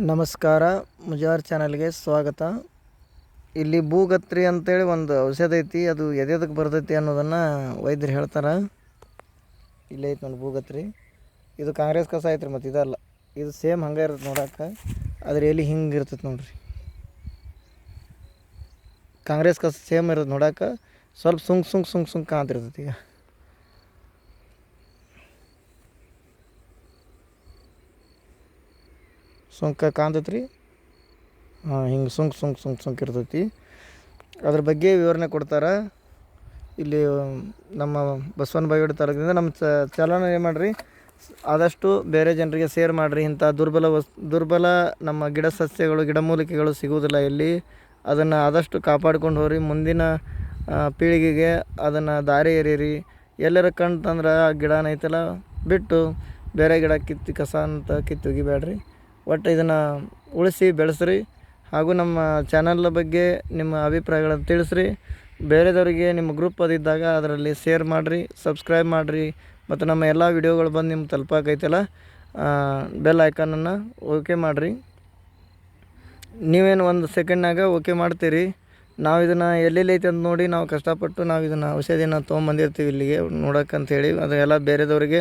ನಮಸ್ಕಾರ, ಮುಜಾರ್ ಚಾನಲ್ಗೆ ಸ್ವಾಗತ. ಇಲ್ಲಿ ಭೂಗತ್ರಿ ಅಂತೇಳಿ ಒಂದು ಔಷಧ ಐತಿ, ಅದು ಎದೆದಕ್ಕೆ ಬರ್ತೈತಿ ಅನ್ನೋದನ್ನು ವೈದ್ಯರು ಹೇಳ್ತಾರೆ. ಇಲ್ಲೇ ಐತಿ ನೋಡಿ ಭೂಗತ್ರಿ. ಇದು ಕಾಂಗ್ರೆಸ್ ಕಸ ಐತ್ರಿ ಮತ್ತು ಇದಲ್ಲ. ಇದು ಸೇಮ್ ಹಂಗೆ ಇರುತ್ತೆ ನೋಡಕ್ಕೆ. ಆದರೆ ಎಲ್ಲಿ ಹಿಂಗೆ ಇರ್ತೈತೆ ನೋಡ್ರಿ. ಕಾಂಗ್ರೆಸ್ ಕಸ ಸೇಮ್ ಇರುತ್ತೆ ನೋಡಕ್ಕೆ. ಸ್ವಲ್ಪ ಸುಂಕ್ ಸುಂಕ್ ಸುಂಕ್ ಸುಂಕ್ ಕಾಣ್ತಿರ್ತೈತಿ ಈಗ. ಸುಂಕ ಕಾಂತೈತೆ ರೀ ಹಾಂ, ಹಿಂಗೆ ಸುಂಕ್ ಸುಂಕ್ ಸುಂಕ್ ಸುಂಕ್ ಇರ್ತೈತಿ. ಅದ್ರ ಬಗ್ಗೆ ವಿವರಣೆ ಕೊಡ್ತಾರೆ. ಇಲ್ಲಿ, ನಮ್ಮ ಬಸವನ ಬಾಗೇವಾಡಿ ತಾಲೂಕಿನಿಂದ ನಮ್ಮ ಚ, ಚಲನ ಏನು ಮಾಡಿರಿ? ಆದಷ್ಟು ಬೇರೆ ಜನರಿಗೆ ಸೇರ್ ಮಾಡಿರಿ. ಇಂಥ ದುರ್ಬಲ ವಸ್, ದುರ್ಬಲ ನಮ್ಮ ಗಿಡ ಸಸ್ಯಗಳು ಗಿಡಮೂಲಿಕೆಗಳು ಸಿಗುವುದಿಲ್ಲ ಇಲ್ಲಿ. ಅದನ್ನು ಆದಷ್ಟು ಕಾಪಾಡ್ಕೊಂಡು ಹೋಗ್ರಿ. ಮುಂದಿನ ಪೀಳಿಗೆಗೆ ಅದನ್ನು ದಾರಿ ಎರೀರಿ ಎಲ್ಲರ ಕಣ್ತಂದ್ರೆ ಆ ಗಿಡನ ಐತಲ್ಲ, ಬಿಟ್ಟು ಬೇರೆ ಗಿಡ ಕಿತ್ತು ಕಸ ಅಂತ ಕಿತ್ತು ಒಗಿಬೇಡ್ರಿ ಒಟ್ಟು ಇದನ್ನು ಉಳಿಸಿ ಬೆಳೆಸ್ರಿ ಹಾಗೂ ನಮ್ಮ ಚಾನಲ್ ಬಗ್ಗೆ ನಿಮ್ಮ ಅಭಿಪ್ರಾಯಗಳನ್ನು ತಿಳಿಸ್ರಿ. ಬೇರೆದವರಿಗೆ ನಿಮ್ಮ ಗ್ರೂಪ್ ಅದಿದ್ದಾಗ ಅದರಲ್ಲಿ ಶೇರ್ ಮಾಡಿರಿ ಸಬ್ಸ್ಕ್ರೈಬ್ ಮಾಡಿರಿ ಮತ್ತು ನಮ್ಮ ಎಲ್ಲ ವಿಡಿಯೋಗಳು ಬಂದು ನಿಮ್ಗೆ ತಲುಪಾಕೈತಲ್ಲ ಬೆಲ್ ಐಕಾನನ್ನು ಓಕೆ ಮಾಡಿರಿ. ನೀವೇನು ಒಂದು ಸೆಕೆಂಡ್ನಾಗ ಓಕೆ ಮಾಡ್ತೀರಿ. ನಾವು ಇದನ್ನು ಎಲ್ಲೆಲ್ಲಿ ಐತೆ ಅಂತ ನೋಡಿ ನಾವು ಕಷ್ಟಪಟ್ಟು ನಾವು ಇದನ್ನು ಔಷಧಿನ ತೊಗೊಂಬಂದಿರ್ತೀವಿ ಇಲ್ಲಿಗೆ ನೋಡೋಕ್ಕಂಥೇಳಿ ಅದೆಲ್ಲ ಬೇರೆದವರಿಗೆ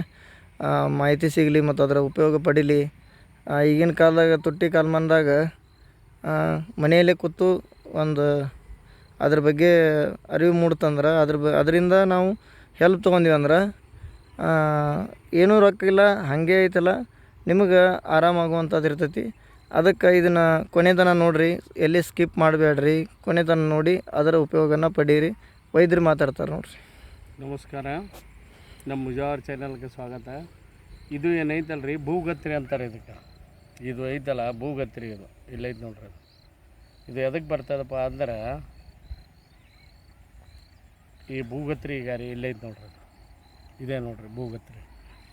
ಆ, ಮಾಹಿತಿ ಸಿಗಲಿ ಮತ್ತು ಅದರ ಉಪಯೋಗ ಪಡೀಲಿ. ಈಗಿನ ಕಾಲದಾಗ ತುಟ್ಟಿ ಕಾಲಮಾನದಾಗ ಮನೆಯಲ್ಲೇ ಕೂತು ಒಂದು ಅದ್ರ ಬಗ್ಗೆ ಅರಿವು ಮೂಡ್ತಂದ್ರೆ, ಅದ್ರ ಬ, ಅದರಿಂದ ನಾವು ಹೆಲ್ಪ್ ತೊಗೊಂಡಿವಿ ಅಂದ್ರೆ ಏನೂ ರೊಕ್ಕ ಇಲ್ಲ, ಹಾಗೆ ಐತಲ್ಲ, ನಿಮಗೆ ಆರಾಮಾಗುವಂಥದ್ದು ಇರ್ತೈತಿ. ಅದಕ್ಕೆ ಇದನ್ನು ಕೊನೆತನ ನೋಡಿರಿ, ಎಲ್ಲಿ ಸ್ಕಿಪ್ ಮಾಡಬೇಡ್ರಿ ಕೊನೆತನ ನೋಡಿ ಅದರ ಉಪಯೋಗನ ಪಡೀರಿ, ವೈದ್ಯರು ಮಾತಾಡ್ತಾರೆ ನೋಡಿರಿ. ನಮಸ್ಕಾರ ನಮ್ಮ ಮುಜಾವರ್ ಚಾನಲ್ಗೆ ಸ್ವಾಗತ. ಇದು ಏನೈತಲ್ಲ ರೀ ಭೂಗತ್ರಿ ಅಂತಾರೆ ಇದಕ್ಕೆ. ಇದು ಐತಲ್ಲ, ಭೂಗತ್ರಿ ಇದು. ಇಲ್ಲೈತೆ ನೋಡ್ರಿ ಅದು. ಇದು ಎದಕ್ಕೆ ಬರ್ತದಪ್ಪ ಅಂದ್ರೆ, ಈ ಭೂಗತ್ರಿ ಈಗ ರೀ ಇಲ್ಲೈತೆ ನೋಡ್ರಿ ಅದು. ಇದೇ ನೋಡ್ರಿ ಭೂಗತ್ರಿ.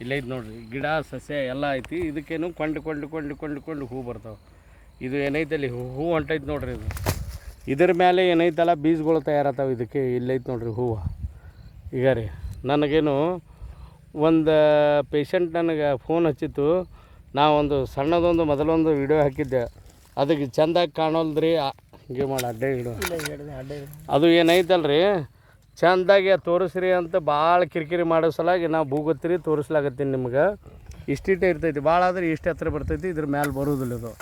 ಇಲ್ಲೈತೆ ನೋಡ್ರಿ. ಗಿಡ, ಸಸ್ಯ ಎಲ್ಲ ಐತಿ. ಇದಕ್ಕೇನು ಕೊಂಡು ಕೊಂಡು ಕೊಂಡು ಕೊಂಡು ಕೊಂಡು ಹೂ ಬರ್ತಾವೆ. ಇದು ಏನೈತಲ್ಲಿ ಹೂ ಹೂ ಹೊಂಟೈತೆ ನೋಡ್ರಿ ಇದು. ಇದ್ರ ಮೇಲೆ ಏನೈತಲ್ಲ, ಬೀಜಗಳು ತಯಾರಾತಾವೆ ಇದಕ್ಕೆ. ಇಲ್ಲೈತೆ ನೋಡ್ರಿ ಹೂವು. ಈಗ ರೀ, ನನಗೇನು ಒಂದು ಪೇಷಂಟ್ ನನಗೆ ಫೋನ್ ಹಚ್ಚಿತ್ತು. ನಾ ಒಂದು ಸಣ್ಣದೊಂದು ಮೊದಲೊಂದು ವಿಡಿಯೋ ಹಾಕಿದ್ದೆ. ಅದಕ್ಕೆ ಚೆಂದಾಗಿ ಕಾಣೋಲ್ದ್ರಿ. ಹಿಂಗೆ ಮಾಡಿ ಅಡ್ಡೆ ಇಡು. ಅದು ಏನೈತಲ್ರಿ? ಚೆಂದಾಗಿ ತೋರಿಸ್ರಿ ಅಂತ ಭಾಳ ಕಿರಿಕಿರಿ ಮಾಡೋ ಸಲಾಗಿ ನಾವು ಭೂಗತ್ರಿ ತೋರಿಸ್ಲಾಗತ್ತೀನಿ ನಿಮ್ಗೆ. ಇಷ್ಟಿಟ್ಟೆ ಇರ್ತೈತಿ. ಭಾಳ ಆದ್ರೆ ಇಷ್ಟು ಹತ್ರ ಬರ್ತೈತಿ ಇದ್ರ ಮ್ಯಾಲೆ ಬರೋದಿಲ್ಲ ಇದು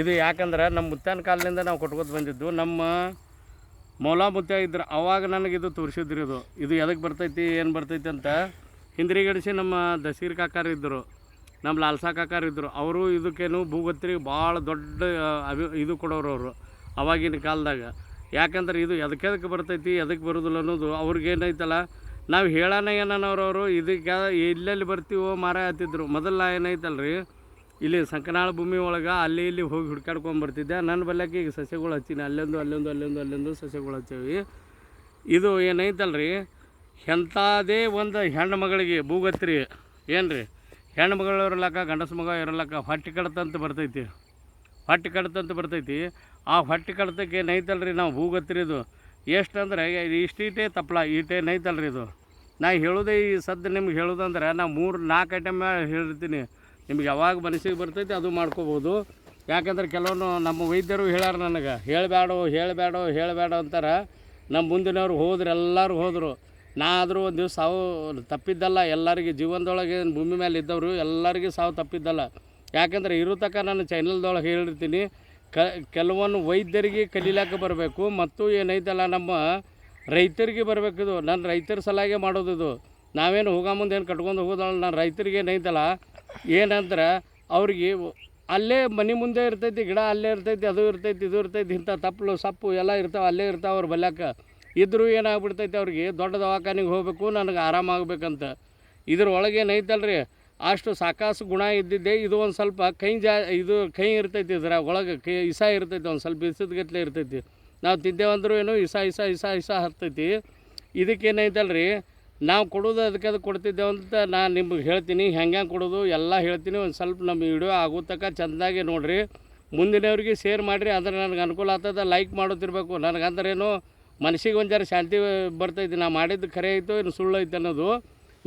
ಇದು ಯಾಕಂದ್ರೆ ನಮ್ಮ ಮುತ್ತಾನ ಕಾಲದಿಂದ ನಾವು ಕೊಟ್ಕೋತ ಬಂದಿದ್ದು ನಮ್ಮ ಮೌಲಾ ಮುತ್ಯ ಇದ್ರೆ ಅವಾಗ ನನಗೆ ಇದು ತೋರಿಸಿದ್ರಿ ಇದು ಇದು ಎದಕ್ಕೆ ಬರ್ತೈತಿ ಏನು ಬರ್ತೈತಿ ಅಂತ. ಹಿಂದ್ರಿಗಡಿಸಿ ನಮ್ಮ ದಸೀರ್ ಕಾಕಾರ ಇದ್ದರು ನಮ್ಮ ಲಾಲ್ಸಾ ಕಾಕಾರ ಇದ್ದರು ಅವರು ಇದಕ್ಕೇನು ಭೂಗತ್ರಿ ಭಾಳ ದೊಡ್ಡ ಅಭಿ, ಇದು ಕೊಡೋರು ಅವರು ಅವಾಗಿನ ಕಾಲದಾಗ. ಯಾಕಂದ್ರೆ ಇದು ಎದಕ್ಕೆ ಎದಕ್ಕೆ ಬರ್ತೈತಿ, ಎದಕ್ಕೆ ಬರೋದಿಲ್ಲ ಅನ್ನೋದು ಅವ್ರಿಗೇನೈತಲ್ಲ, ನಾವು ಹೇಳೋಣ ಏನನ್ನೋರವರು ಇದಕ್ಕೆ ಎಲ್ಲೆಲ್ಲಿ ಬರ್ತೀವೋ ಮಾರ ಹತ್ತಿದ್ರು. ಮೊದಲ ಏನೈತಲ್ರಿ, ಇಲ್ಲಿ ಸಂಕನಾಳ ಭೂಮಿ ಒಳಗೆ ಅಲ್ಲಿ ಇಲ್ಲಿ ಹೋಗಿ ಹುಡ್ಕಾಡ್ಕೊಂಡು ಬರ್ತಿದ್ದೆ. ನನ್ನ ಬಲ್ಲಕ್ಕೆ ಈಗ ಸಸ್ಯಗಳು ಹಚ್ಚೀನಿ. ಅಲ್ಲೊಂದು ಅಲ್ಲೊಂದು ಅಲ್ಲೊಂದು ಅಲ್ಲೊಂದು ಸಸ್ಯಗಳು ಹಚ್ಚೇವಿ. ಇದು ಏನೈತಲ್ರಿ ಎಂಥದೇ ಒಂದು ಹೆಣ್ಣು ಮಗಳಿಗೆ ಭೂಗತ್ರಿ ಏನು ರೀ ಹೆಣ್ಣು ಮಗಳು ಇರಲಕ್ಕ, ಗಂಡಸ ಮಗ ಇರಲಕ್ಕ, ಹೊಟ್ಟೆ ಕಡತಂತ ಬರ್ತೈತಿ. ಹೊಟ್ಟೆ ಕಡತಂತ ಬರ್ತೈತಿ. ಆ ಹೊಟ್ಟೆ ಕಡತಕ್ಕೆ ನೈತಲ್ರಿ ನಾವು ಭೂಗತ್ರಿದು ಎಷ್ಟು ಅಂದ್ರೆ ಇಷ್ಟೀಟೇ ತಪ್ಪಲ ಈಟೇ ನೈತಲ್ರಿ ಇದು. ನಾ ಹೇಳೋದೇ ಈ ಸದ್ದು ನಿಮ್ಗೆ ಹೇಳೋದಂದ್ರೆ, ನಾ ಮೂರು, ನಾಲ್ಕು ಐಟಮ್ ಹೇಳಿರ್ತೀನಿ. ನಿಮ್ಗೆ ಯಾವಾಗ ಮನಸ್ಸಿಗೆ ಬರ್ತೈತಿ ಅದು ಮಾಡ್ಕೋಬೋದು ಯಾಕಂದ್ರೆ ಕೆಲವೊಂದು ನಮ್ಮ ವೈದ್ಯರು ಹೇಳ್ಯಾರ ನನಗೆ ಹೇಳಬೇಡೋ ಹೇಳಬೇಡೋ ಹೇಳಬೇಡ ಅಂತಾರೆ. ನಮ್ಮ ಮುಂದಿನವ್ರು ಹೋದ್ರೆ ಎಲ್ಲರೂ ಹೋದರು. ನಾ ಆದರೂ ಒಂದು ದಿವಸ ಸಾವು ತಪ್ಪಿದ್ದಲ್ಲ, ಎಲ್ಲರಿಗೆ ಜೀವನದೊಳಗೆ ಭೂಮಿ ಮೇಲೆ ಇದ್ದವರು ಎಲ್ಲರಿಗೂ ಸಾವು ತಪ್ಪಿದ್ದಲ್ಲ. ಯಾಕಂದ್ರೆ ಇರೋ ತನಕ ನಾನು ಚಾನಲ್ದೊಳಗೆ ಹೇಳಿರ್ತೀನಿ, ಕ, ಕೆಲವೊಂದು ವೈದ್ಯರಿಗೆ ಕಲೀಲಾಕ ಬರಬೇಕು, ಮತ್ತು ಏನೈತಲ್ಲ ನಮ್ಮ ರೈತರಿಗೆ ಬರಬೇಕಿದು ನಾನು ರೈತರ ಸಲಾಗೆ ಮಾಡೋದು ಇದು. ನಾವೇನು ಹೋಗೋ ಮುಂದೆ ಏನು ಕಟ್ಕೊಂಡು ಹೋಗೋದಲ್ಲ, ನಾನು ರೈತರಿಗೆ ಏನೈತಲ್ಲ, ಏನಂದ್ರೆ ಅವ್ರಿಗೆ ಅಲ್ಲೇ ಮನೆ ಮುಂದೆ ಇರ್ತೈತಿ, ಗಿಡ ಅಲ್ಲೇ ಇರ್ತೈತಿ, ಅದು ಇರ್ತೈತಿ, ಇದು ಇರ್ತೈತಿ, ಇಂಥ ತಪ್ಪಲು ಸಪ್ಪು ಎಲ್ಲ ಇರ್ತಾವೆ, ಅಲ್ಲೇ ಇರ್ತಾವೆ ಅವ್ರು ಬಲ್ಯಾಕ. ಇದ್ರೂ ಏನಾಗ್ಬಿಡ್ತೈತೆ ಅವ್ರಿಗೆ? ದೊಡ್ಡ ದವಾಖಾನಿಗೆ ಹೋಗಬೇಕು, ನನಗೆ ಆರಾಮಾಗಬೇಕಂತ. ಇದ್ರ ಒಳಗೆ ರೀ ಅಷ್ಟು ಸಾಕಾಸು ಗುಣ ಇದ್ದಿದ್ದೆ, ಇದು ಒಂದು ಸ್ವಲ್ಪ ಕೈ ಜಾ, ಇದು ಕೈ ಇರ್ತೈತಿ ಇದ್ರ ಒಳಗೆ, ಕೈ ಇಸ ಇರ್ತೈತಿ, ಒಂದು ಸ್ವಲ್ಪ ಬಿಸಿದ್ಗಟ್ಲೆ ಇರ್ತೈತಿ. ನಾವು ತಿದ್ದೇವಂದ್ರೂ ಏನು, ಇಸ ಇಸ ಇಸ ಇಸ ಹತ್ತೈತಿ ರೀ ನಾವು ಕೊಡೋದು ಅದಕ್ಕೆ ಅದು ಕೊಡ್ತಿದ್ದೇವೆ ಅಂತ ನಾನು ನಿಮ್ಗೆ ಹೇಳ್ತೀನಿ. ಹೆಂಗೆ ಕೊಡೋದು? ಎಲ್ಲ ಹೇಳ್ತೀನಿ. ಒಂದು ಸ್ವಲ್ಪ ನಮ್ಮ ವಿಡಿಯೋ ಆಗೋ ತಕ್ಕ ಚೆಂದಾಗಿ ನೋಡಿರಿ. ಮುಂದಿನವ್ರಿಗೆ ಶೇರ್ ಮಾಡಿರಿ. ಅಂದ್ರೆ ನನಗೆ ಅನುಕೂಲ ಆಗ್ತದೆ ಲೈಕ್ ಮಾಡೋದಿರಬೇಕು ನನಗೆ ಅಂದ್ರೇನು? ಮನಸ್ಸಿಗೆ ಒಂದು ಶಾಂತಿ ಬರ್ತೈತಿ, ನಾ ಮಾಡಿದ್ದು ಖರೆ ಐತೋ ಇನ್ನು ಸುಳ್ಳು ಐತೆ ಅನ್ನೋದು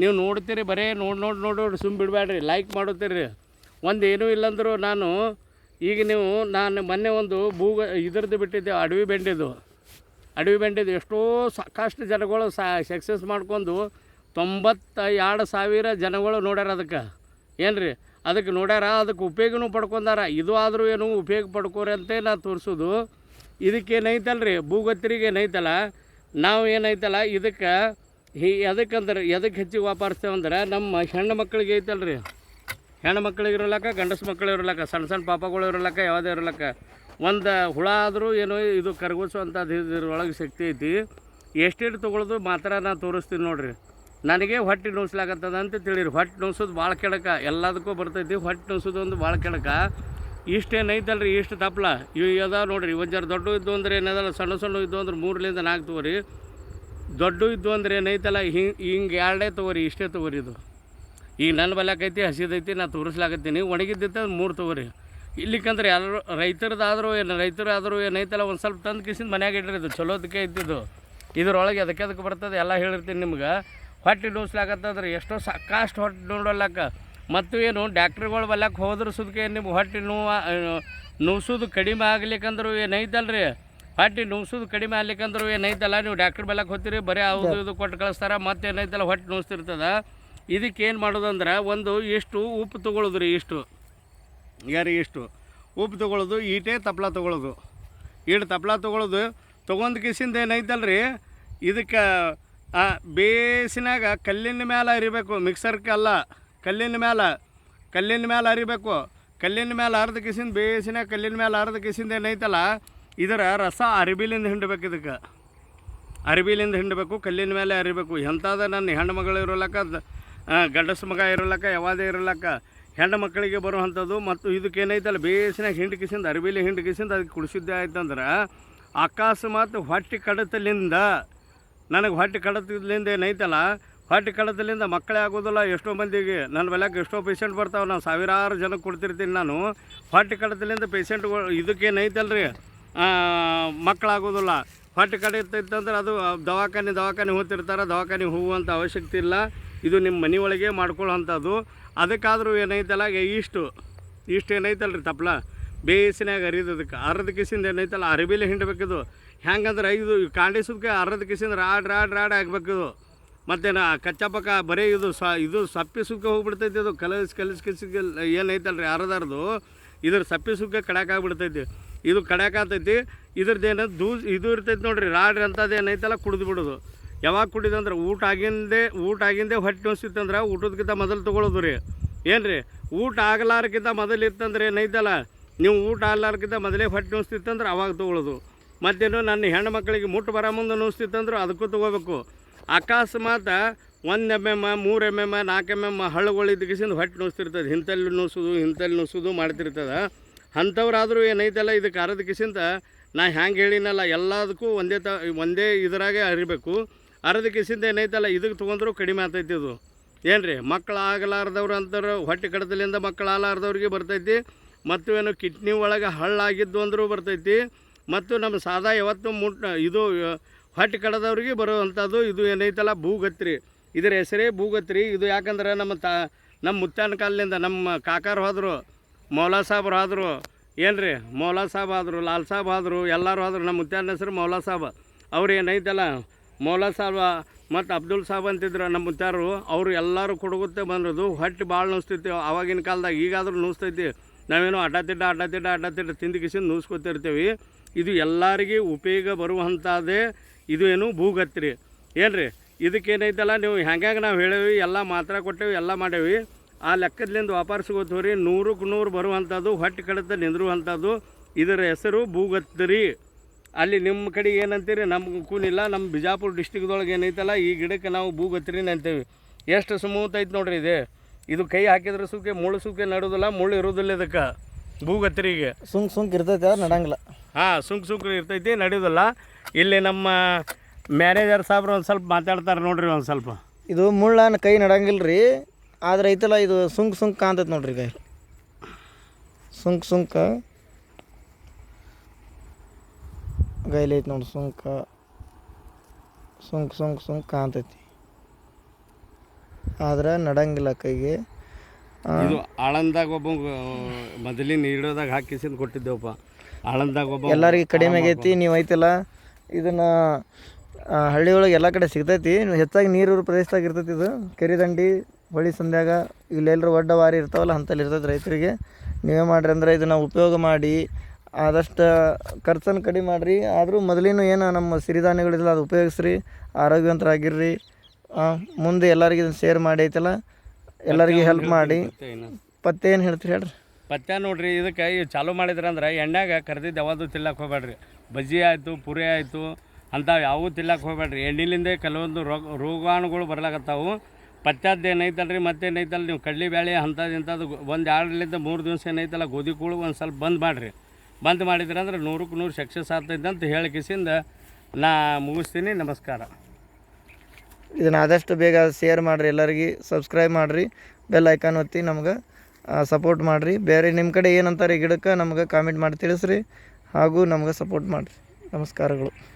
ನೀವು ನೋಡ್ತೀರಿ, ಬರೇ ನೋಡಿ ನೋಡಿ ನೋಡಿ ನೋಡಿ ಸುಮ್ಮ ಬಿಡಬೇಡ್ರಿ ಲೈಕ್ ಮಾಡುತ್ತೀರಿ ಒಂದು ಏನೂ ಇಲ್ಲಂದ್ರೂ ನಾನು ಈಗ ನೀವು, ನಾನು ಮೊನ್ನೆ ಒಂದು ಭೂಗ ಇದ್ರದ್ದು ಬಿಟ್ಟಿದ್ದೆ, ಅಡವಿ ಬೆಂಡಿದ್ದು ಅಡವಿ ಬೆಂಡಿದ್ದು ಎಷ್ಟೋ ಸಾಕಷ್ಟು ಜನಗಳು ಸಾ ಸಕ್ಸಸ್ ಮಾಡ್ಕೊಂಡು ತೊಂಬತ್ತ ಎರಡು ಸಾವಿರ ಜನಗಳು ನೋಡ್ಯಾರ ಅದಕ್ಕೆ. ಏನು ಅದಕ್ಕೆ ನೋಡ್ಯಾರ, ಅದಕ್ಕೆ ಉಪಯೋಗನೂ ಪಡ್ಕೊಂಡಾರ. ಇದು ಆದರೂ ಏನು ಉಪಯೋಗ ಪಡ್ಕೋರಿ ಅಂತ ನಾ ತೋರಿಸೋದು. ಇದಕ್ಕೆ ಏನೈತಲ್ಲ ರೀ ಭೂಗತ್ತರಿಗೆ ಏನೈತಲ್ಲ ನಾವು ಏನೈತಲ್ಲ, ಇದಕ್ಕೆ ಹಿ ಎದಕ್ಕಂದ್ರೆ ಎದಕ್ಕೆ ಹೆಚ್ಚಿಗೆ ವ್ಯಾಪಾರಿಸ್ತೇವೆ ಅಂದ್ರೆ ನಮ್ಮ ಹೆಣ್ಣು ಮಕ್ಕಳಿಗೆ ಐತಲ್ಲ ರೀ ಹೆಣ್ಣು ಮಕ್ಕಳಿಗೆ ಗಂಡಸು ಮಕ್ಕಳು ಇರಲಕ್ಕ, ಸಣ್ಣ ಸಣ್ಣ ಪಾಪಗಳು ಇರಲಕ್ಕ, ಯಾವುದೇ ಇರಲಕ್ಕ. ಒಂದು ಹುಳ ಆದರೂ ಏನೋ ಇದು ಕರಗಿಸುವಂಥದ್ದು ಇದ್ರೊಳಗೆ ಶಕ್ತಿ ಐತಿ. ಎಷ್ಟಿಟ್ಟು ತೊಗೊಳೋದು ಮಾತ್ರ ನಾನು ತೋರಿಸ್ತೀನಿ ನೋಡಿರಿ. ನನಗೆ ಹೊಟ್ಟೆ ನುಸ್ಲಾಗತ್ತದ ಅಂತ ತಿಳಿರಿ. ಹೊಟ್ಟೆ ನುಸೋದು ಭಾಳ ಕೆಡಕ, ಎಲ್ಲದಕ್ಕೂ ಬರ್ತೈತಿ. ಹೊಟ್ಟೆ ನುಸೋದು ಒಂದು ಭಾಳ ಕೆಡಕ. ಇಷ್ಟೇನೈತಲ್ರಿ ಇಷ್ಟು ತಪ್ಪಲ ಇವು ಅದಾವ ನೋಡ್ರಿ, ಒಂದು ಜರ ದೊಡ್ಡ ಇದ್ದು ಅಂದ್ರೆ ಏನದಲ್ಲ ಸಣ್ಣ ಸಣ್ಣ ಇದ್ದು ಅಂದ್ರೆ ಮೂರರಿಂದ ನಾಲ್ಕು ತಗೋರಿ ದೊಡ್ಡ ಇದ್ದು ಅಂದ್ರೆ ಏನೈತಲ್ಲ ಹಿಂಗೆ ಹಿಂಗೆ ಎರಡೇ ತಗೋರಿ ಇಷ್ಟೇ ತಗೋರಿ ಇದು. ಈಗ ನನ್ನ ಬಲಕೈತಿ ಹಸಿದೈತಿ, ನಾ ತೋರಿಸ್ಲಾಕತ್ತೀನಿ. ಒಣಗಿದ್ದಿತ್ತು ಮೂರು ತಗೋರಿ ಇಲ್ಲಿಕಂದ್ರೆ ಎಲ್ಲರೂ ರೈತರದಾದರೂ ಏನು, ರೈತರಾದರೂ ಏನೈತಲ್ಲ ಒಂದು ಸ್ವಲ್ಪ ತಂದು ಕಿಸಿಂದ ಮನ್ಯಾಗ ಇಡ್ರಿ ಇದು. ಚಲೋದಕ್ಕೆ ಇದ್ದಿದ್ದು ಇದರೊಳಗೆ ಅದಕ್ಕೆ ಅದಕ್ಕೆ ಬರ್ತದೆ, ಎಲ್ಲ ಹೇಳಿರ್ತೀನಿ ನಿಮ್ಗೆ. ಹೊಟ್ಟೆ ನುಸ್ಲಾಕತ್ತದ್ರಿ ಎಷ್ಟೋ ಸಾಕಷ್ಟು ಹೊಟ್ಟೆ ನೋಡಲ್ಲಕ್ಕ ಮತ್ತು ಏನು ಡಾಕ್ಟ್ರುಗಳು ಬಲ್ಲಕ್ಕೆ ಹೋದ್ರೆ ಸುದ್ಕೆ ನಿಮ್ಗೆ ಹೊಟ್ಟೆ ನೋವು ನುವ್ಸೋದು ಕಡಿಮೆ ಆಗ್ಲಿಕ್ಕಂದರೂ ಏನೈತಲ್ಲ ರೀ ಹೊಟ್ಟೆ ನುವ್ಸೋದು ಕಡಿಮೆ ಆಗ್ಲಿಕ್ಕಂದ್ರೂ ಏನೈತಲ್ಲ ನೀವು ಡಾಕ್ಟ್ರ್ ಬಲ್ಲಕ್ಕೆ ಹೋಗ್ತೀರಿ ಬರೀ ಅದು ಇದು ಕೊಟ್ಟು ಕಳಿಸ್ತಾರ ಮತ್ತೆ ಏನೈತಲ್ಲ ಹೊಟ್ಟೆ ನುವ್ಸ್ತಿರ್ತದ ಇದಕ್ಕೆ ಏನು ಮಾಡೋದಂದ್ರೆ ಒಂದು ಇಷ್ಟು ಉಪ್ಪು ತೊಗೊಳೋದು ರೀ ಇಷ್ಟು. ಯಾರು ಇಷ್ಟು? ಉಪ್ಪು ತೊಗೊಳೋದು ಈಟೇ ತಪ್ಲ ತೊಗೊಳೋದು. ಈಟು ತಪ್ಲ ತೊಗೊಳ್ಳೋದು ತೊಗೊಂಡು ಕಿಸಿಂದ ಏನೈತಲ್ಲ ರೀ ಇದಕ್ಕೆ ಬೇಸಿನಾಗ ಕಲ್ಲಿನ ಮೇಲೆ ಇರಬೇಕು ಮಿಕ್ಸರ್ಗೆ ಅಲ್ಲ. ಕಲ್ಲಿನ ಮೇಲೆ ಕಲ್ಲಿನ ಮೇಲೆ ಅರಿಬೇಕು ಕಲ್ಲಿನ ಮೇಲೆ ಅರ್ಧ ಕಿಸಿಂದ ಬೇಸಿನಾಗ ಕಲ್ಲಿನ ಮೇಲೆ ಅರ್ಧ ಕಿಸಿಂದ ಏನೈತಲ್ಲ, ಇದರ ರಸ ಅರಿಬಿಲಿಂದ ಹಿಂಡಬೇಕು ಇದಕ್ಕೆ. ಅರಿಬಿಲಿಂದ ಹಿಂಡಬೇಕು, ಕಲ್ಲಿನ ಮೇಲೆ ಅರಿಬೇಕು ಎಂಥದ ನನ್ನ ಹೆಣ್ಣು ಮಗಳು ಇರೋಲಕ್ಕ ಗಂಡಸು ಮಗ ಇರೋಲಕ್ಕ, ಯಾವಾದೇ ಇರೋಲಕ್ಕ ಹೆಣ್ಣು ಮಕ್ಕಳಿಗೆ ಬರುವಂಥದ್ದು ಮತ್ತು ಇದಕ್ಕೆ ಏನೈತಲ್ಲ ಬೇಸಿನಾಗ ಹಿಂಡು ಕಿಸಿಂದ, ಅರಿಬಿಲಿ ಹಿಂಡು ಕಿಸಿಂದ ಅದಕ್ಕೆ ಕುಡಿಸಿದ್ದೆ ಆಯ್ತಂದ್ರೆ ಅಕಸ್ಮಾತ್ ಹೊಟ್ಟೆ ಕಡತಲಿಂದ, ನನಗೆ ಹೊಟ್ಟೆ ಕಡತಲಿಂದ ಏನೈತಲ್ಲ ಹೊಟ್ಟೆ ಕಡತಲಿಂದ ಮಕ್ಕಳೇ ಆಗೋದಿಲ್ಲ. ಎಷ್ಟೋ ಮಂದಿಗೆ ನನ್ನ ಬೆಳಕ್ಕೆ ಎಷ್ಟೋ ಪೇಷಂಟ್ ಬರ್ತಾವೆ. ನಾನು ಸಾವಿರಾರು ಜನಕ್ಕೆ ಕೊಡ್ತಿರ್ತೀನಿ ನಾನು. ಹೊಟ್ಟೆ ಕಡತಲಿಂದ ಪೇಷಂಟ್ಗಳು ಇದಕ್ಕೇನೈತಲ್ಲ ರೀ ಮಕ್ಕಳಾಗೋದಿಲ್ಲ ಹೊಟ್ಟೆ ಕಡೆ ಇರ್ತೈತಂದ್ರೆ ಅದು ದವಾಖಾನೆ ದವಾಖಾನೆ ಹೋಗ್ತಿರ್ತಾರೆ. ದವಾಖಾನೆ ಹೋಗುವಂಥ ಅವಶ್ಯಕತೆ ಇಲ್ಲ. ಇದು ನಿಮ್ಮ ಮನೆ ಒಳಗೆ ಮಾಡ್ಕೊಳ್ಳೋವಂಥದ್ದು ಅದಕ್ಕಾದರೂ ಏನೈತಲ್ಲ ಇಷ್ಟು. ಇಷ್ಟು ಏನೈತಲ್ಲ ರೀ ತಪ್ಲ? ಬೇಸಿನಾಗ ಅರಿದದಕ್ಕೆ ಅರ್ಧ ಕಿಸಿಂದ ಏನೈತಲ್ಲ, ಅರಿಬಿಲೆ ಹಿಂಡಬೇಕಿದು. ಹೆಂಗಂದ್ರೆ ಇದು ಕಾಂಡಿಸೋದಕ್ಕೆ ಅರ್ಧ ಕಿಸಿಂದ ರಾಡ್ ರಾಡ್ ರಾಡ್ ಆಗ್ಬೇಕಿದು. ಮತ್ತೇನು ಕಚ್ಚಾ ಪಕ್ಕ ಬರೀ ಇದು ಸ, ಇದು ಸಪ್ಪೆ ಸುಕ್ಕ ಹೋಗ್ಬಿಡ್ತೈತಿ ಅದು. ಕಲಸ್ ಕಲಸ್, ಕಲಸಿ ಏನೈತಲ್ಲ ರೀ ಅರ್ಧರ್ದು ಇದ್ರ ಸಪ್ಪೆ ಸುಕ್ಕ ಕಡಾಕಾಗ್ಬಿಡ್ತೈತಿ ಇದು ಕಡಾಕಾತೈತಿ ಇದ್ರದ್ದು ಇದ್ರದ್ದೇನು ದೂಸ್ ಇದು ಇರ್ತೈತಿ ನೋಡ್ರಿ, ರಾಡ್ರಿ ಅಂಥದ್ದು ಏನೈತಲ್ಲ ಕುಡಿದು ಬಿಡೋದು. ಯಾವಾಗ ಕುಡಿದಂದ್ರೆ ಊಟ ಆಗಿಂದೆ ಊಟ ಆಗಿಂದೆ ಹೊಟ್ಟೆ ನೋಸಿತ್ತಂದ್ರೆ ಊಟದಕ್ಕಿಂತ ಮೊದಲು ತೊಗೊಳೋದು ರೀ. ಏನು ರೀ ಊಟ ಆಗಲಾರಕ್ಕಿಂತ ಮೊದಲು ಇತ್ತಂದ್ರೆ ಏನೈತಲ್ಲ ನೀವು ಊಟ ಆಗ್ಲಾರ್ಕಿಂತ ಮೊದಲೇ ಹೊಟ್ಟೆ ನೋಸ್ತಿತ್ತಂದ್ರೆ ಅವಾಗ ತೊಗೊಳೋದು. ಮತ್ತೇನು ನನ್ನ ಹೆಣ್ಣು ಮಕ್ಕಳಿಗೆ ಮುಟ್ಟು ಬರೋ ಮುಂದೆ ನುಸ್ತಿತ್ತಂದ್ರೆ ಅದಕ್ಕೂ ತೊಗೋಬೇಕು. ಅಕಸ್ಮಾತ್ ಒಂದು ಎಂ ಎಂ ಮೂರು ಎಂ ಎಂ ನಾಲ್ಕು ಎಂ ಎಂ ಹಳ್ಳುಗಳು ಇದ್ದಕ್ಕಿಸಿಂದ ಹೊಟ್ಟೆ ನೋಸ್ತಿರ್ತದೆ. ಇಂಥಲ್ಲಿ ನೋಸೋದು ಇಂಥಲ್ಲಿ ನೋಸೋದು ಮಾಡ್ತಿರ್ತದೆ. ಅಂಥವ್ರಾದರೂ ಏನೈತಲ್ಲ ಇದಕ್ಕೆ ಅರ್ಧ ಕಿಸಿಂದ ನಾ ಹ್ಯಾಂಗೆ ಹೇಳಿನಲ್ಲ, ಎಲ್ಲದಕ್ಕೂ ಒಂದೇ ತ, ಒಂದೇ ಇದರಾಗೆ ಅರಿಬೇಕು ಅರ್ಧ ಕಿಸಿಂದ ಏನೈತಲ್ಲ, ಇದಕ್ಕೆ ತೊಗೊಂಡ್ರು ಕಡಿಮೆ ಆಗ್ತೈತಿ ಇದು. ಏನು ರೀ ಮಕ್ಕಳು ಆಗಲಾರ್ದವ್ರು ಅಂತಾರೆ, ಹೊಟ್ಟೆ ಕಡತಲಿಂದ ಮಕ್ಕಳು ಆಗಲಾರ್ದವ್ರಿಗೆ ಬರ್ತೈತಿ. ಮತ್ತು ಏನು ಕಿಡ್ನಿ ಒಳಗೆ ಹಳ್ಳಾಗಿದ್ದು ಅಂದರೂ ಬರ್ತೈತಿ. ಮತ್ತು ನಮ್ಮ ಸಾದಾ ಯಾವತ್ತು ಮುಟ್, ಇದು ಹೊಟ್ಟೆ ಕಡದವ್ರಿಗೆ ಬರುವಂಥದ್ದು ಇದು ಏನೈತಲ್ಲ ಭೂಗತ್ರಿ. ಇದರ ಹೆಸರೇ ಭೂಗತ್ರಿ. ಇದು ಯಾಕಂದ್ರೆ ನಮ್ಮ ತಾ, ನಮ್ಮ ಮುತ್ತಾನ ಕಾಲದಿಂದ ನಮ್ಮ ಕಾಕಾರ ಹೋದರು ಮೌಲಾ ಸಾಬ್ರು ಆದರು. ಏನು ರೀ ಮೌಲಾ ಸಾಬ್ ಆದರು, ಲಾಲ್ ಸಾಬ್ ಆದರು, ಎಲ್ಲರೂ ಆದರು. ನಮ್ಮ ಮುತ್ತಾನ ಹೆಸರು ಮೌಲಾ ಸಾಬ್. ಅವ್ರು ಏನೈತಲ್ಲ, ಮೌಲಾ ಸಾಬ ಮತ್ತು ಅಬ್ದುಲ್ ಸಾಬ್ ಅಂತಿದ್ರು ನಮ್ಮ ಮುತ್ತಾರು. ಅವರು ಎಲ್ಲರೂ ಕೊಡಗುತ್ತೆ ಬಂದ್ರದು ಹೊಟ್ಟೆ ಭಾಳ ನುಸ್ತೈತಿ ಆವಾಗಿನ ಕಾಲದಾಗ ಈಗಾದರೂ ನುಸ್ತೈತಿ. ನಾವೇನೋ ಅಡ್ಡ ತಿಡ್ಡ ಅಡ್ಡ ತಿಡ್ಡ ಅಡ್ಡ ತಿಡ್ಡ ತಿಂದು ಕಿಸಿಂದು ನೂಸ್ಕೊತಿರ್ತೀವಿ. ಇದು ಎಲ್ಲರಿಗೆ ಉಪಯೋಗ ಬರುವಂಥದ್ದೇ ಇದು ಏನು ಭೂಗತ್ರಿ. ಏನು ರೀ ಇದಕ್ಕೇನೈತಲ್ಲ ನೀವು ಹೆಂಗೆ ನಾವು ಹೇಳೇವಿ ಎಲ್ಲ ಮಾತ್ರ ಕೊಟ್ಟೇವಿ ಎಲ್ಲ ಮಾಡೇವಿ. ಆ ಲೆಕ್ಕದಿಂದ ವಾಪರ್ಸ್ಕೋತೀವಿ ನೂರಕ್ಕೆ ನೂರು ಬರುವಂಥದ್ದು ಹೊಟ್ಟೆ ಕಡತ ನಿಂದಿರುವಂಥದ್ದು ಇದರ ಹೆಸರು ಭೂಗತ್ತರಿ ಅಲ್ಲಿ ನಿಮ್ಮ ಕಡೆ ಏನಂತೀರಿ? ನಮ್ಮ ಕೂನಿಲ್ಲ ನಮ್ಮ ಬಿಜಾಪುರ ಡಿಸ್ಟಿಕ್ದೊಳಗೆ ಏನೈತಲ್ಲ ಈ ಗಿಡಕ್ಕೆ ನಾವು ಭೂಗತ್ರಿನ ಅಂತೀವಿ. ಎಷ್ಟು ಸ್ಮೂತ್ ಐತೆ ನೋಡ್ರಿ ಇದೆ. ಇದು ಕೈ ಹಾಕಿದ್ರೆ ಸುಖ ಮುಳ್ಳು ಸುಕ್ಕೆ ನಡೋದಿಲ್ಲ ಮುಳ್ಳು ಇರೋದಿಲ್ಲ ಇದಕ್ಕೆ ಭೂಗತ್ರಿಗೆ. ಸುಂಕ್ ಸುಂಕ್ ಇರ್ತೈತೆ ನಡಂಗಿಲ್ಲ. ಹಾಂ ಸುಂಕ್ ಸುಂಕ್ ಇರ್ತೈತಿ ನಡೆಯೋದಿಲ್ಲ ಇಲ್ಲಿ ನಮ್ಮ ಮ್ಯಾನೇಜರ್ ಸಾಬ್ರು ಒಂದು ಸ್ವಲ್ಪ ಮಾತಾಡ್ತಾರೆ ನೋಡ್ರಿ ಒಂದು ಸ್ವಲ್ಪ. ಇದು ಮುಳ್ಳನ ಕೈ ನಡಂಗಿಲ್ಲ ರೀ ಆದ್ರೆ ಐತಲ್ಲ ಇದು ಸುಂಕ್ ಸುಂಕ್ ಕಾಣ್ತೈತೆ ನೋಡ್ರಿ ಕೈ. ಸುಂಕ್ ಸುಂಕ. ಗೈಲಿ ಐತೆ ನೋಡಿ ಸುಂಕ. ಸುಂಕ್ ಸುಂಕ್ ಸುಂಕ್ ಕಾಣ್ತೈತಿ. ಆದ್ರೆ ನಡಂಗಿಲ್ಲ ಕೈಗೆ. ಇದು ಆಳಂದಾಗ ಒಬ್ಬ ಮೊದಲಿನ ಇಡೋದಾಗ ಹಾಕಿಸಿದ್ ಕೊಟ್ಟಿದ್ದೇವಪ್ಪ. ಆಳಂದಾಗ ಒಬ್ಬ ಎಲ್ಲರಿಗೆ ಕಡಿಮೆ ಆಗೈತಿ ನೀವು ಐತಿಲ್ಲ? ಇದನ್ನು ಹಳ್ಳಿ ಒಳಗೆ ಎಲ್ಲ ಕಡೆ ಸಿಗ್ತೈತಿ. ಹೆಚ್ಚಾಗಿ ನೀರು ಪ್ರದೇಶದಾಗ ಇರ್ತೈತಿ ಇದು. ಕೆರೆ ದಂಡಿ ಹೊಳಿ ಸಂಧ್ಯಾಗ ಇಲ್ಲೆಲ್ಲರೂ ಒಡ್ಡ ವಾರಿ ಇರ್ತಾವಲ್ಲ ಅಂತಲ್ಲಿ ಇರ್ತೈತೆ ರೈತರಿಗೆ. ನೀವೇ ಮಾಡ್ರಿ ಅಂದ್ರೆ ಇದನ್ನು ಉಪಯೋಗ ಮಾಡಿ ಆದಷ್ಟು ಖರ್ಚನ್ನು ಕಡಿಮೆ ಮಾಡಿರಿ. ಆದರೂ ಮೊದಲಿನ ಏನು ನಮ್ಮ ಸಿರಿಧಾನ್ಯಗಳಿಲ್ಲ ಅದು ಉಪಯೋಗಿಸ್ರಿ ಆರೋಗ್ಯವಂತರಾಗಿರ್ರಿ. ಮುಂದೆ ಎಲ್ಲರಿಗೂ ಇದನ್ನು ಶೇರ್ ಮಾಡಿ ಐತಲ್ಲ ಎಲ್ಲರಿಗೂ ಹೆಲ್ಪ್ ಮಾಡಿ? ಪತ್ತೆ ಏನು ಹೇಳ್ತೀರಿ ಹೇಳ್ರಿ. ಪತ್ತೆ ನೋಡ್ರಿ ಇದಕ್ಕೆ ಚಾಲೂ ಚಾಲು ಮಾಡಿದ್ರ ಅಂದ್ರೆ ಎಣ್ಣೆಗೆ ಕರೆದಿದ್ದು ಯಾವುದು ತಿಲ್ಲಕ್ಕೆ ಹೋಗ್ಬೇಡ್ರಿ ಬಜ್ಜಿ ಆಯಿತು, ಪುರಿ ಆಯಿತು, ಅಂಥವು ಯಾವೂ ತಿಲ್ಲಕ್ಕೆ ಹೋಗ್ಬೇಡ್ರಿ. ಎಣ್ಣೆಲಿಂದ ಕೆಲವೊಂದು ರೋಗ, ರೋಗಾಣುಗಳು ಬರ್ಲಾಕತ್ತಾವು. ಪತ್ತ್ಯಾದ್ದು ಏನೈತಲ್ಲ ರೀ ಮತ್ತೇನೈತಲ್ಲ ನೀವು ಕಡ್ಲಿ ಬೇಳೆ ಅಂಥದ್ದು ಇಂಥದ್ದು ಒಂದು ಎರಡರಿಂದ ಮೂರು ದಿವಸ ಏನೈತಲ್ಲ ಗೋಧಿ ಕೂಳು ಒಂದು ಸ್ವಲ್ಪ ಬಂದ್ ಮಾಡಿರಿ. ಬಂದ್ ಮಾಡಿದ್ರೆ ಅಂದ್ರೆ ನೂರಕ್ಕೆ ನೂರು ಸಕ್ಸಸ್ ಆಗ್ತೈತೆ ಅಂತ ಹೇಳಿಕಿಸಿಂದ ನಾ ಮುಗಿಸ್ತೀನಿ. ನಮಸ್ಕಾರ. ಇದನ್ನು ಆದಷ್ಟು ಬೇಗ ಶೇರ್ ಮಾಡಿರಿ, ಎಲ್ಲರಿಗೆ ಸಬ್ಸ್ಕ್ರೈಬ್ ಮಾಡಿರಿ, ಬೆಲ್ ಐಕಾನ್ ಒತ್ತಿ ನಮ್ಗೆ ಸಪೋರ್ಟ್ ಮಾಡಿರಿ. ಬೇರೆ ನಿಮ್ಮ ಕಡೆ ಏನಂತಾರೆ ಗಿಡಕ್ಕೆ ನಮ್ಗೆ ಕಾಮೆಂಟ್ ಮಾಡಿ ತಿಳಿಸ್ರಿ. ಹಾಗೂ ನಮ್ಗೆ ಸಪೋರ್ಟ್ ಮಾಡಿರಿ. ನಮಸ್ಕಾರಗಳು.